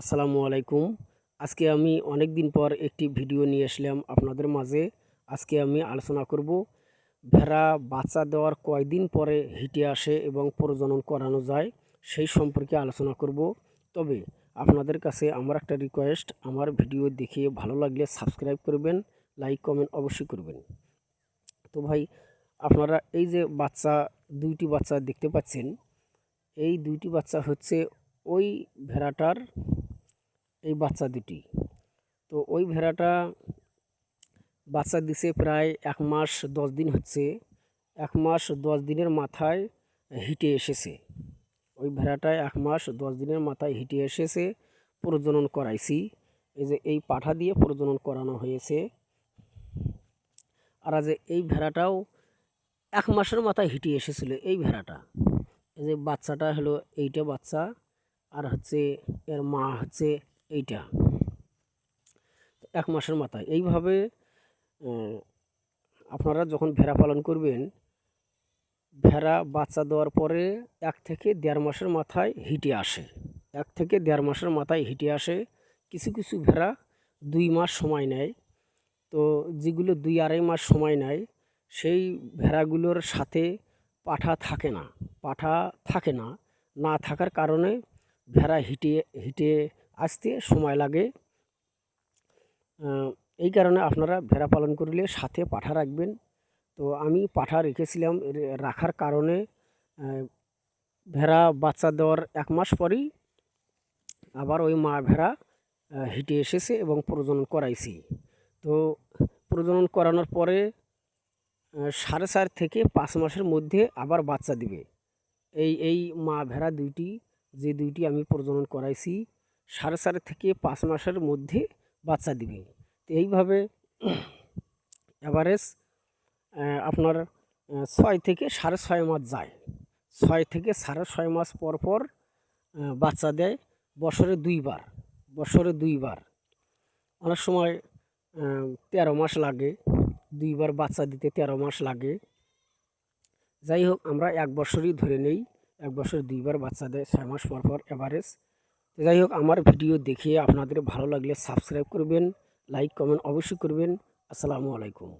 আসসালামু আলাইকুম। আজকে আমি অনেক দিন পর একটি ভিডিও নিয়ে আসলাম আপনাদের মাঝে। আজকে আমি আলোচনা করব, ভেড়া বাচ্চা দেওয়ার কয়দিন পরে হিটে আসে এবং প্রজনন করানো যায় সেই সম্পর্কে আলোচনা করব। তবে আপনাদের কাছে আমার একটা রিকোয়েস্ট আমার ভিডিও দেখে ভালো লাগলে সাবস্ক্রাইব করবেন লাইক কমেন্ট অবশ্যই করবেন। তো ভাই, আপনারা এই যে বাচ্চা, দুইটি বাচ্চা দেখতে পাচ্ছেন, এই দুইটি বাচ্চা হচ্ছে ওই ভেড়াটার এই বাচ্চা দুটি। তো ওই ভেড়াটা বাচ্চা দিছে প্রায় এক মাস দশ দিন হচ্ছে। এক মাস দশ দিনের মাথায় হিটে এসেছে। ওই ভেড়াটায় এক মাস দশ দিনের মাথায় হিটে এসেছে, প্রজনন করাইছি। এই যে এই পাঠা দিয়ে প্রজনন করানো হয়েছে। আর যে এই ভেড়াটাও এক মাসের মাথায় হিটে এসেছিল এই ভেড়াটা। এই যে বাচ্চাটা হলো এইটা বাচ্চা। আর হচ্ছে এর মা হচ্ছে এইটা। এক মাসের মাথায়। এইভাবে আপনারা যখন ভেড়া পালন করবেন, ভেড়া বাচ্চা দেওয়ার পরে এক থেকে দেড় মাসের মাথায় হিটে আসে। এক থেকে দেড় মাসের মাথায় হিটে আসে। কিছু কিছু ভেড়া দুই মাস সময় নেয়। তো যেগুলো দুই আড়াই মাস সময় নেয়, সেই ভেড়াগুলোর সাথে পাঠা থাকে না। পাঠা থাকে না। না থাকার কারণে ভেড়া হিটে হিটে আসতে সময় লাগে। এই কারণে আপনারা ভেড়া পালন করলে সাথে পাঠা রাখবেন। তো আমি পাঠা রেখেছিলাম রাখার কারণে ভেড়া বাচ্চা দেওয়ার এক মাস পরেই আবার ওই মা ভেড়া হিটে এসেছে এবং প্রজনন করাইছি। তো প্রজনন করানোর পরে সাড়ে চার থেকে পাঁচ মাসের মধ্যে আবার বাচ্চা দিবে। এই এই মা ভেড়া দুইটি, যে দুইটি আমি প্রজনন করাইছি সাড়ে চার থেকে পাঁচ মাসের মধ্যে বাচ্চা দিবে। তো এইভাবে অ্যাভারেজ আপনার ছয় থেকে সাড়ে ছয় মাস যায়। ছয় থেকে সাড়ে ছয় মাস পর পর বাচ্চা দেয় বছরে দুইবার বছরে দুইবার। অনেক সময় তেরো মাস লাগে, দুইবার বাচ্চা দিতে তেরো মাস লাগে। যাই হোক, আমরা এক বছরই ধরে নেই, এক বছর দুইবার বাচ্চা দেয়, ছয় মাস পর পর অ্যাভারেজ যাই হোক, আমার ভিডিও দেখে আপনাদের ভালো লাগলে সাবস্ক্রাইব করবেন লাইক কমেন্ট অবশ্যই করবেন। আসসালামু আলাইকুম।